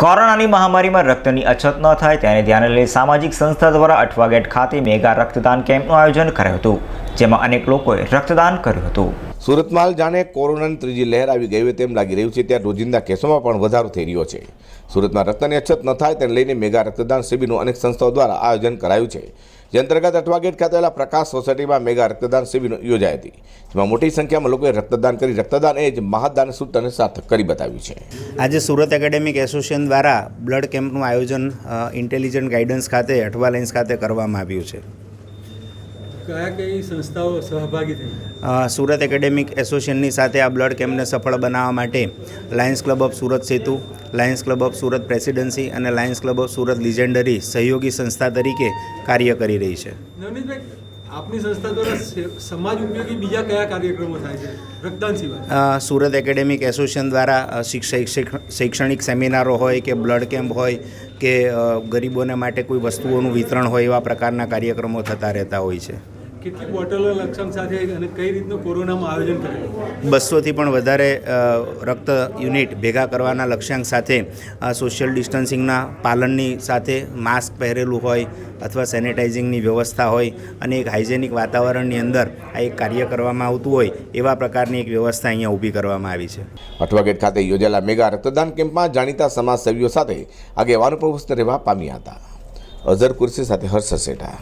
કોરોનાની મહામારીમાં રક્તની અછત ન થાય તેને ધ્યાને લઈ સામાજિક સંસ્થા દ્વારા અઠવાગેટ ખાતે મેગા રક્તદાન કેમ્પનું આયોજન કરાયું હતું, જેમાં અનેક લોકોએ રક્તદાન કર્યું હતું. સુરતમાં હાલ જાણે કોરોનાની ત્રીજી લહેર આવી ગઈ હોય તેમ લાગી રહ્યું છે ત્યાં રોજિંદા કેસોમાં પણ વધારો થઈ રહ્યો છે. સુરતમાં રક્તની અછત ન થાય તેને લઈને મેગા રક્તદાન શિબિરનું અનેક સંસ્થાઓ દ્વારા આયોજન કરાયું છે. જે અંતર્ગત અઠવા ગેટ ખાતે આવેલા પ્રકાશ સોસાયટીમાં મેગા રક્તદાન શિબિર યોજાઈ હતી, જેમાં મોટી સંખ્યામાં લોકોએ રક્તદાન કરી, રક્તદાન એ જ મહાદાન સૂત્રને સાર્થક કરી બતાવ્યું છે. આજે સુરત એકેડેમિક એસોસિએશન દ્વારા બ્લડ કેમ્પનું આયોજન ઇન્ટેલિજન્ટ ગાઈડન્સ ખાતે, અઠવા લાઇન્સ ખાતે કરવામાં આવ્યું છે. કયા કઈ સંસ્થાઓ સહભાગી થઈ સુરત એકેડેમિક એસોસિએશનની સાથે આ બ્લડ કેમ્પને સફળ બનાવવા માટે Lions club of Surat Setu lions club of Surat presidency અને lions club of Surat legendary સહયોગી સંસ્થા તરીકે કાર્ય કરી રહી છે. નવનીતભાઈ આપની સંસ્થા દ્વારા સમાજ ઉપયોગી બીજા કયા કાર્યક્રમો થાય છે? રક્તદાન સિવાય સુરત એકેડેમિક એસોસિએશન દ્વારા શૈક્ષણિક સેમિનારો હોય કે બ્લડ કેમ્પ હોય કે ગરીબોને માટે કોઈ વસ્તુઓનું વિતરણ હોય એવા પ્રકારના કાર્યક્રમો થતા રહેતા હોય છે. કેટલી બોટલો લક્ષણ સાથે અને કઈ રીતનું કોરોનામાં આયોજન કરેલું બસોથી પણ વધારે રક્ત યુનિટ ભેગા કરવાના લક્ષ્યાંક સાથે સોશિયલ ડિસ્ટન્સિંગના પાલનની સાથે માસ્ક પહેરેલું હોય અથવા સેનિટાઇઝિંગની વ્યવસ્થા હોય અને એક હાઇજેનિક વાતાવરણની અંદર આ એક કાર્ય કરવામાં આવતું હોય એવા પ્રકારની એક વ્યવસ્થા અહીંયા ઊભી કરવામાં આવી છે. અઠવાગેટ ખાતે યોજાયેલા મેગા રક્તદાન કેમ્પમાં જાણીતા સમાજસેવીઓ સાથે આગેવાનો પ્રવસ્ત રહેવા પામ્યા હતા. અઝર કુર્સી સાથે હર્ષ સેઠા